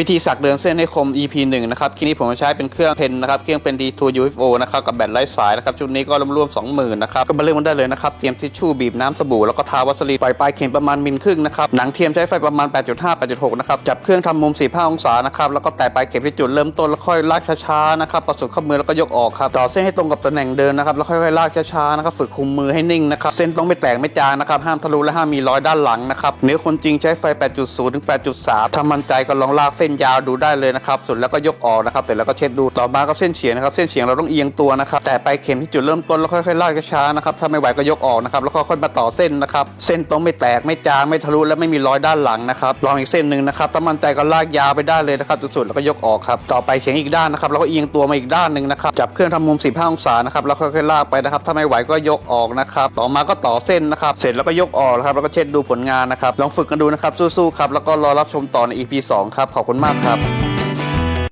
วิธีสักเดินเส้นให้คม EP 1 นะครับคลิปนี้ผมจะใช้เป็นเครื่องเพนนะครับ เครื่องเป็น D2 UFO นะครับ กับแบตไร้สายนะครับ ชุดนี้ก็รวมๆ20,000นะครับ ก็มาเริ่มกันได้เลยนะครับ เตรียมทิชชู่บีบน้ำสบู่ แล้วก็ทาวัสลีนปล่อยปลายเข็มประมาณมิลครึ่งนะครับ หนังเทียมใช้ไฟประมาณ 8.5 8.6 นะครับ จับเครื่องทำมุม 45 องศานะครับ แล้วก็แตะปลายเข็มที่จุดเริ่มต้นแล้วค่อยลากช้าๆนะครับประสบข้อมือแล้วก็ยกออกครับต่อเส้นให้ตรงกับตำแหน่งเดินนะครับแล้วค่อยๆลากช้าๆนะครับฝึกคุมมือให้นิ่งนะครับเส้นต้องไม่แตกไม่จางนะครับห้ามทะลุและห้ามมีรอยด้านหลังนะครับเนื้อคนจริงใช้ไฟ 8.0 ถึง 8.3 ถ้ามั่นใจก็ลองลากเส้นยาวดูได้เลยนะครับสุดแล้วก็ยกออกนะครับเสร็จแล้วก็เช็ดดูต่อมาก็เส้นเฉียงนะครับเส้นเฉียงเราต้องเอียงตัวนะครับแต่ไปลายเข็มที่จุดเริ่มต้นแล้วค่อยๆลากช้าๆนะครับถ้าไม่ไหวก็ยกออกนะครับแล้วก็ค่อยมาต่อเส้นนะครับเส้นตรงไม่แตกไม่จางไม่ทะลุและไม่มีรอยด้านหลังนะครับลองอีกเส้นหนึ่งนะครับถ้ามั่นใจก็ลากยาวไปได้เลยนะครับจนสุดแล้วก็ยกออกครับต่อไปเฉียงอีกด้านนะครับแล้วก็เอียงตัวมาอีกด้านหนึ่งนะครับจับเครื่องทำมุม 15 องศานะครับแล้วค่อยๆลากไปนะครับถ้าไม่ไหวก็ยกออกนะครับต่อมาก็ต่อเส้นนะครับเสร็จแล้วก็ยกออกนะครับแล้วก็เช็ดดูผลงานนะครับลองฝึกกันดูนะครับสู้ๆครับแล้วก็รอรับชมต่อใน EP 2 ครับขอบคุณมากครับ